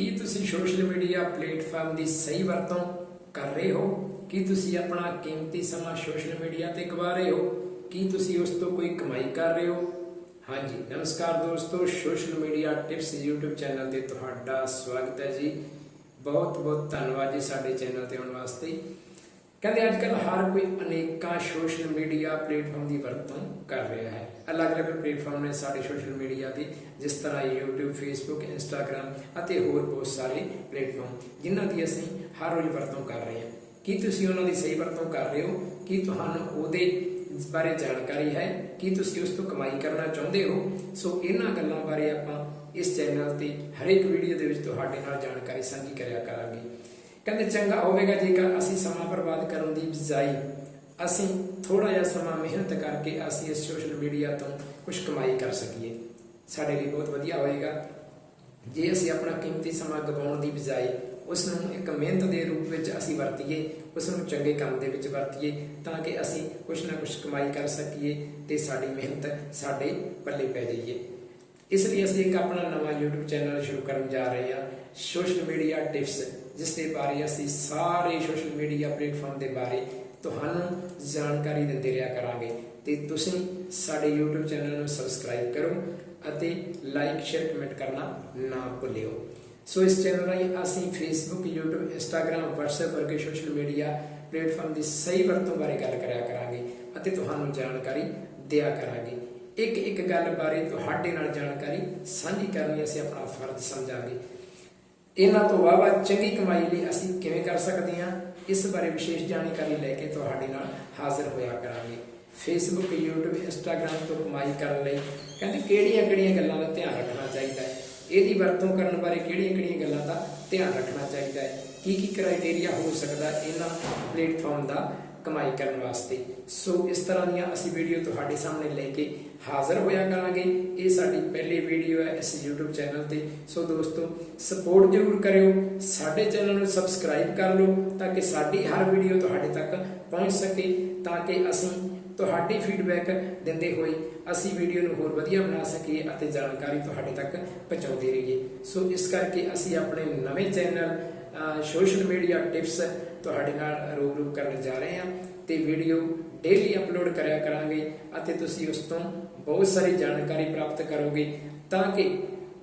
ਕੀ ਤੁਸੀਂ social media platform ਦੀ ਸਹੀ ਵਰਤੋਂ ਕਰ ਰਹੇ ਹੋ? ਕੀ ਤੁਸੀਂ ਆਪਣਾ ਕੀਮਤੀ ਸਮਾਂ ਸੋਸ਼ਲ ਮੀਡੀਆ ਤੇ ਗਵਾ ਰਹੇ ਹੋ? ਕੀ ਤੁਸੀਂ ਉਸ ਤੋਂ ਕੋਈ ਕਮਾਈ ਕਰ ਰਹੇ ਹੋ? ਹਾਂਜੀ, ਨਮਸਕਾਰ ਦੋਸਤੋ social media tips YouTube channel ਤੇ ਤੁਹਾਡਾ ਸਵਾਗਤ ਹੈ ਜੀ। ਬਹੁਤ ਬਹੁਤ ਧੰਨਵਾਦ ਜੀ ਸਾਡੇ ਚੈਨਲ ਤੇ ਆਉਣ ਵਾਸਤੇ। ਕਹਿੰਦੇ ਅੱਜ ਕੱਲ ਹਰ ਕੋਈ ਅਨੇਕਾਂ ਸੋਸ਼ਲ ਮੀਡੀਆ ਪਲੇਟਫਾਰਮ ਦੀ ਵਰਤੋਂ ਕਰ ਰਿਹਾ ਹੈ। ਅਲੱਗ-ਅਲੱਗ ਪਲੇਟਫਾਰਮ ਨੇ ਸਾਡੇ ਸੋਸ਼ਲ ਮੀਡੀਆ ਦੇ, ਜਿਸ ਤਰ੍ਹਾਂ YouTube, Facebook, Instagram ਅਤੇ ਹੋਰ ਬਹੁਤ ਸਾਰੇ ਪਲੇਟਫਾਰਮ ਜਿਨ੍ਹਾਂ ਦੀ ਅਸੀਂ ਹਰ ਰੋਜ਼ ਵਰਤੋਂ ਕਰ ਰਹੇ ਹਾਂ। ਕੀ ਤੁਸੀਂ ਉਹਨਾਂ ਦੀ ਸਹੀ ਵਰਤੋਂ ਕਰ ਰਹੇ ਹੋ? ਕੀ ਤੁਹਾਨੂੰ ਉਹਦੇ ਬਾਰੇ ਜਾਣਕਾਰੀ ਹੈ? ਕੀ ਤੁਸੀਂ ਉਸ ਤੋਂ ਕਮਾਈ ਕਰਨਾ ਚਾਹੁੰਦੇ ਹੋ? ਸੋ ਇਹਨਾਂ ਗੱਲਾਂ ਬਾਰੇ ਆਪਾਂ ਇਸ ਚੈਨਲ ਤੇ ਹਰੇਕ ਵੀਡੀਓ ਦੇ ਵਿੱਚ ਤੁਹਾਡੇ ਨਾਲ ਜਾਣਕਾਰੀ ਸਾਂਝੀ ਕਰਿਆ ਕਰਾਂਗੇ। ਕਹਿੰਦੇ ਚੰਗਾ ਹੋਵੇਗਾ ਜੇਕਰ ਅਸੀਂ ਸਮਾਂ ਬਰਬਾਦ ਕਰਨ ਦੀ ਬਜਾਏ ਅਸੀਂ ਥੋੜਾ ਜਿਹਾ ਸਮਾਂ ਮਿਹਨਤ ਕਰਕੇ ਅਸੀਂ ਇਸ ਸੋਸ਼ਲ ਮੀਡੀਆ ਤੋਂ ਕੁਝ ਕਮਾਈ ਕਰ ਸਕੀਏ। ਸਾਡੇ ਲਈ ਬਹੁਤ ਵਧੀਆ ਹੋਏਗਾ। ਜੇ ਅਸੀਂ ਆਪਣਾ ਕੀਮਤੀ ਸਮਾਂ ਗਵਾਉਣ ਦੀ ਬਜਾਏ ਉਸ ਨੂੰ ਇੱਕ ਮਿਹਨਤ ਦੇ ਰੂਪ ਵਿੱਚ ਅਸੀਂ ਵਰਤੀਏ ਉਸ ਨੂੰ ਚੰਗੇ ਕੰਮ ਦੇ ਵਿੱਚ ਵਰਤੀਏ, ਤਾਂ ਕਿ ਅਸੀਂ ਕੁਝ ਨਾ ਕੁਝ ਕਮਾਈ ਕਰ ਸਕੀਏ ਤੇ ਸਾਡੀ ਮਿਹਨਤ ਸਾਡੇ ਪੱਲੇ ਪੈ ਜਾਈਏ। ਇਸ ਲਈ ਅਸੀਂ ਇੱਕ ਆਪਣਾ ਨਵਾਂ YouTube ਚੈਨਲ ਸ਼ੁਰੂ ਕਰਨ ਜਾ ਰਹੇ ਹਾਂ ਸੋਸ਼ਲ ਮੀਡੀਆ ਟਿਪਸ ਜਿਸ ਦੇ ਬਾਰੇ ਅਸੀਂ ਸਾਰੇ ਸੋਸ਼ਲ ਮੀਡੀਆ ਪਲੇਟਫਾਰਮ ਦੇ ਬਾਰੇ ਤੁਹਾਨੂੰ ਜਾਣਕਾਰੀ ਦਿੰਦੇ ਰਿਹਾ ਕਰਾਂਗੇ। ਤੇ ਤੁਸੀਂ ਸਾਡੇ YouTube ਚੈਨਲ ਨੂੰ ਸਬਸਕ੍ਰਾਈਬ ਕਰੋ ਅਤੇ ਲਾਈਕ ਸ਼ੇਅਰ ਕਮੈਂਟ ਕਰਨਾ ਨਾ ਭੁੱਲਿਓ। ਸੋ ਇਸ ਚੈਨਲ ਰਾਹੀਂ ਅਸੀਂ Facebook, YouTube, Instagram, WhatsApp ਵਰਗੇ ਸੋਸ਼ਲ ਮੀਡੀਆ ਪਲੇਟਫਾਰਮ ਦੀ ਸਹੀ ਵਰਤੋਂ ਬਾਰੇ ਗੱਲ ਕਰਿਆ ਕਰਾਂਗੇ ਅਤੇ ਤੁਹਾਨੂੰ ਜਾਣਕਾਰੀ ਦਿਆ ਕਰਾਂਗੇ। ਇੱਕ ਇੱਕ ਗੱਲ ਬਾਰੇ ਤੁਹਾਡੇ ਨਾਲ ਜਾਣਕਾਰੀ ਸਾਂਝੀ ਕਰਨੀ ਅਸੀਂ ਆਪਣਾ ਫਰਜ਼ ਸਮਝਾਂਗੇ। ਇਹਨਾਂ ਤੋਂ ਵਾਵਾ ਚੰਗੀ ਕਮਾਈ ਲਈ ਅਸੀਂ ਕਿਵੇਂ ਕਰ ਸਕਦੇ ਹਾਂ? ਇਸ ਬਾਰੇ ਵਿਸ਼ੇਸ਼ ਜਾਣਕਾਰੀ ਲੈ ਕੇ ਤੁਹਾਡੇ ਨਾਲ ਹਾਜ਼ਰ ਹੋਇਆ ਕਰਾਂਗੇ। ਫੇਸਬੁੱਕ YouTube, Instagram ਤੋਂ ਕਮਾਈ ਕਰਨ ਲਈ ਕਹਿੰਦੇ ਕਿਹੜੀਆਂ-ਕਿਹੜੀਆਂ ਗੱਲਾਂ ਦਾ ਧਿਆਨ ਰੱਖਣਾ ਚਾਹੀਦਾ ਹੈ? ਇਹਦੀ ਵਰਤੋਂ ਕਰਨ ਬਾਰੇ ਕਿਹੜੀਆਂ-ਕਿਹੜੀਆਂ ਗੱਲਾਂ ਦਾ ਧਿਆਨ ਰੱਖਣਾ ਚਾਹੀਦਾ ਹੈ? ਕੀ ਕੀ ਕ੍ਰਾਈਟੇਰੀਆ ਹੋ ਸਕਦਾ ਇਹਨਾਂ ਪਲੇਟਫਾਰਮ ਦਾ? ਕਮਾਈ ਕਰਨ ਵਾਸਤੇ। ਸੋ ਇਸ ਤਰ੍ਹਾਂ ਦੀਆਂ ਅਸੀਂ ਵੀਡੀਓ ਤੁਹਾਡੇ ਸਾਹਮਣੇ ਲੈ ਕੇ ਹਾਜ਼ਰ ਹੋਇਆ ਕਰਾਂਗੇ। ਇਹ ਸਾਡੀ ਪਹਿਲੀ ਵੀਡੀਓ ਹੈ ਇਸ YouTube ਚੈਨਲ ਤੇ। ਸੋ ਦੋਸਤੋ ਸਪੋਰਟ ਜ਼ਰੂਰ ਕਰਿਓ। ਸਾਡੇ ਚੈਨਲ ਨੂੰ ਸਬਸਕ੍ਰਾਈਬ ਕਰ ਲਓ ਤਾਂ ਕਿ ਸਾਡੀ ਹਰ ਵੀਡੀਓ ਤੁਹਾਡੇ ਤੱਕ ਪਹੁੰਚ ਸਕੇ, ਤਾਂ ਕਿ ਅਸੀਂ ਤੁਹਾਡੀ ਫੀਡਬੈਕ ਦਿੰਦੇ ਹੋਏ ਅਸੀਂ ਵੀਡੀਓ ਨੂੰ ਹੋਰ ਵਧੀਆ ਬਣਾ ਸਕੀਏ ਅਤੇ ਜਾਣਕਾਰੀ ਤੁਹਾਡੇ ਤੱਕ ਪਹੁੰਚਾਉਂਦੇ ਰਹੀਏ। ਸੋ ਇਸ ਕਰਕੇ ਅਸੀਂ ਆਪਣੇ ਨਵੇਂ ਚੈਨਲ ਸੋਸ਼ਲ ਮੀਡੀਆ ਟਿਪਸ ਤੁਹਾਡੇ ਨਾਲ ਰੂਬਰੂ ਕਰਨ ਜਾ ਰਹੇ ਹਾਂ ਤੇ ਵੀਡੀਓ ਡੇਲੀ ਅਪਲੋਡ ਕਰਿਆ ਕਰਾਂਗੇ ਅਤੇ ਤੁਸੀਂ ਉਸ ਤੋਂ ਬਹੁਤ ਸਾਰੀ ਜਾਣਕਾਰੀ ਪ੍ਰਾਪਤ ਕਰੋਗੇ ਤਾਂ ਕਿ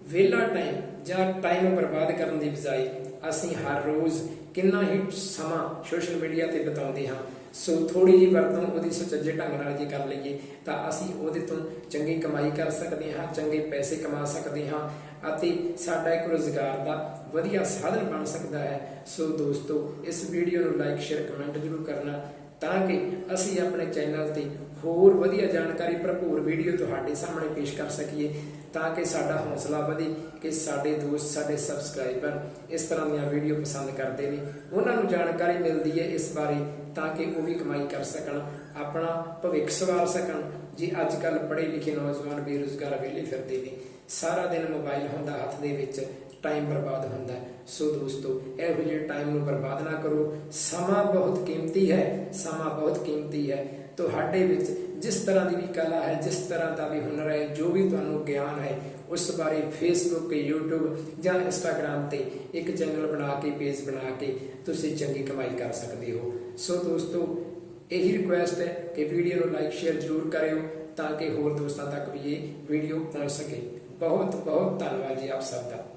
ਵਿਹਲਾ ਟਾਈਮ ਜਾਂ ਟਾਈਮ ਬਰਬਾਦ ਕਰਨ ਦੀ ਬਜਾਏ ਅਸੀਂ ਹਰ ਰੋਜ਼ ਕਿੰਨਾ ਹੀ ਸਮਾਂ ਸੋਸ਼ਲ ਮੀਡੀਆ ਤੇ ਬਿਤਾਉਂਦੇ ਹਾਂ। ਸੋ ਥੋੜੀ ਜਿਹੀ ਵਰਤੋਂ ਉਹਦੀ ਸੁਚੱਜੇ ਢੰਗ ਨਾਲ ਜੇ ਕਰ ਲਈਏ ਤਾਂ ਅਸੀਂ ਉਹਦੇ ਤੋਂ ਚੰਗੀ ਕਮਾਈ ਕਰ ਸਕਦੇ ਹਾਂ, ਚੰਗੇ ਪੈਸੇ ਕਮਾ ਸਕਦੇ ਹਾਂ ਅਤੇ ਸਾਡਾ ਇੱਕ ਰੋਜ਼ਗਾਰ ਦਾ ਵਧੀਆ ਸਾਧਨ ਬਣ ਸਕਦਾ ਹੈ। ਸੋ ਦੋਸਤੋ, ਇਸ ਵੀਡੀਓ ਨੂੰ ਲਾਈਕ ਸ਼ੇਅਰ ਕਮੈਂਟ ਜ਼ਰੂਰ ਕਰਨਾ ਤਾਂ ਕਿ ਅਸੀਂ ਆਪਣੇ ਚੈਨਲ ਤੇ ਹੋਰ ਵਧੀਆ ਜਾਣਕਾਰੀ, ਭਰਪੂਰ ਵੀਡੀਓ ਤੁਹਾਡੇ ਸਾਹਮਣੇ ਪੇਸ਼ ਕਰ ਸਕੀਏ ਤਾਂ ਕਿ ਸਾਡਾ ਹੌਸਲਾ ਵਧੇ ਕਿ ਸਾਡੇ ਦੋਸਤ, ਸਾਡੇ ਸਬਸਕ੍ਰਾਈਬਰ ਇਸ ਤਰ੍ਹਾਂ ਦੀਆਂ ਵੀਡੀਓ ਪਸੰਦ ਕਰਦੇ ਨੇ। ਉਹਨਾਂ ਨੂੰ ਜਾਣਕਾਰੀ ਮਿਲਦੀ ਹੈ ਇਸ ਬਾਰੇ ਤਾਂ ਕਿ ਉਹ ਵੀ ਕਮਾਈ ਕਰ ਸਕਣ, ਆਪਣਾ ਭਵਿੱਖ ਸਵਾਰ ਸਕਣ। ਜੀ ਅੱਜ ਕੱਲ ਪੜ੍ਹੇ ਲਿਖੇ ਨੌਜਵਾਨ ਬੇਰੁਜ਼ਗਾਰ ਵਿਹਲੇ ਫਿਰਦੇ ਨੇ। ਸਾਰਾ ਦਿਨ ਮੋਬਾਈਲ ਹੁੰਦਾ, ਹੱਥ ਦੇ ਵਿੱਚ ਟਾਈਮ ਬਰਬਾਦ ਹੁੰਦਾ ਸੋ ਦੋਸਤੋ, ਇਹੋ ਜਿਹੇ ਟਾਈਮ ਨੂੰ ਬਰਬਾਦ ਨਾ ਕਰੋ। ਸਮਾਂ ਬਹੁਤ ਕੀਮਤੀ ਹੈ, ਸਮਾਂ ਬਹੁਤ ਕੀਮਤੀ ਹੈ। ਤੁਹਾਡੇ ਵਿੱਚ ਜਿਸ ਤਰ੍ਹਾਂ ਦੀ ਵੀ ਕਲਾ ਹੈ, ਜਿਸ ਤਰ੍ਹਾਂ ਦਾ ਵੀ ਹੁਨਰ ਹੈ, ਜੋ ਵੀ ਤੁਹਾਨੂੰ ਗਿਆਨ ਹੈ, ਉਸ ਬਾਰੇ ਫੇਸਬੁੱਕ YouTube ਜਾਂ Instagram ਤੇ ਇੱਕ ਚੈਨਲ ਬਣਾ ਕੇ ਪੇਜ ਬਣਾ ਕੇ ਤੁਸੀਂ ਚੰਗੀ ਕਮਾਈ ਕਰ ਸਕਦੇ ਹੋ। ਸੋ ਦੋਸਤੋ, ਇਹੀ ਰਿਕੁਐਸਟ ਹੈ ਕਿ ਵੀਡੀਓ ਨੂੰ ਲਾਈਕ ਸ਼ੇਅਰ ਜ਼ਰੂਰ ਕਰਿਓ ਤਾਂ ਕਿ ਹੋਰ ਦੋਸਤਾਂ ਤੱਕ ਵੀ ਇਹ ਵੀਡੀਓ ਪਹੁੰਚ ਸਕੇ। ਬਹੁਤ ਬਹੁਤ ਧੰਨਵਾਦ ਜੀ ਆਪ ਸਭ ਦਾ।